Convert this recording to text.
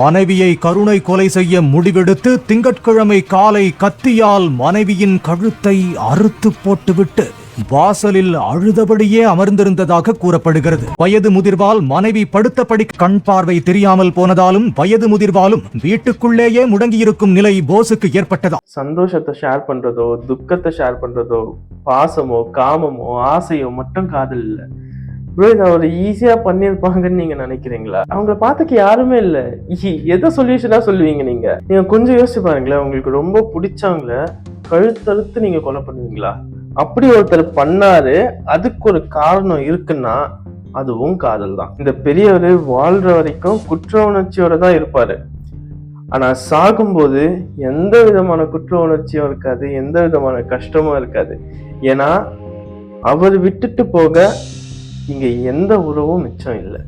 மனைவியை கருணை கொலை செய்ய முடிவெடுத்து திங்கட்கிழமை காலை கத்தியால் மனைவியின் கழுத்தை அறுத்து போட்டுவிட்டு வாசலில் அழுதபடியே அமர்ந்திருந்ததாக கூறப்படுகிறது. வயது முதிர்வால் மனைவி படுத்தபடி கண் பார்வை தெரியாமல் போனதாலும் வயது முதிர்வாலும் வீட்டுக்குள்ளேயே முடங்கியிருக்கும் நிலை போஸுக்கு ஏற்பட்டதா? சந்தோஷத்தை ஷேர் பண்றதோ துக்கத்தை ஷேர் பண்றதோ பாசமோ காமமோ ஆசையோ மட்டும் காதல் இல்லை. ப்ரோ இதை அவர் ஈஸியாக பண்ணியிருப்பாங்கன்னு நீங்கள் நினைக்கிறீங்களா? அவங்கள பார்த்துக்க யாருமே இல்லை. ஈ எதை சொல்யூஷனாக சொல்லுவீங்க நீங்கள் நீங்கள் கொஞ்சம் யோசிச்சு பாருங்களேன். உங்களுக்கு ரொம்ப பிடிச்சவங்கள கழுத்தறுத்து நீங்கள் கொலை பண்ணுவீங்களா? அப்படி ஒருத்தர் பண்ணாரு. அதுக்கு ஒரு காரணம் இருக்குன்னா அதுவும் காதல் தான். இந்த பெரியவர் வாழ்ற வரைக்கும் குற்ற உணர்ச்சியோட தான் இருப்பாரு. ஆனா சாகும்போது எந்த விதமான குற்ற உணர்ச்சியும் இருக்காது எந்த விதமான கஷ்டமும் இருக்காது. ஏன்னா அவர் விட்டுட்டு போக இங்கே எந்த உறவும் மிச்சம் இல்லை.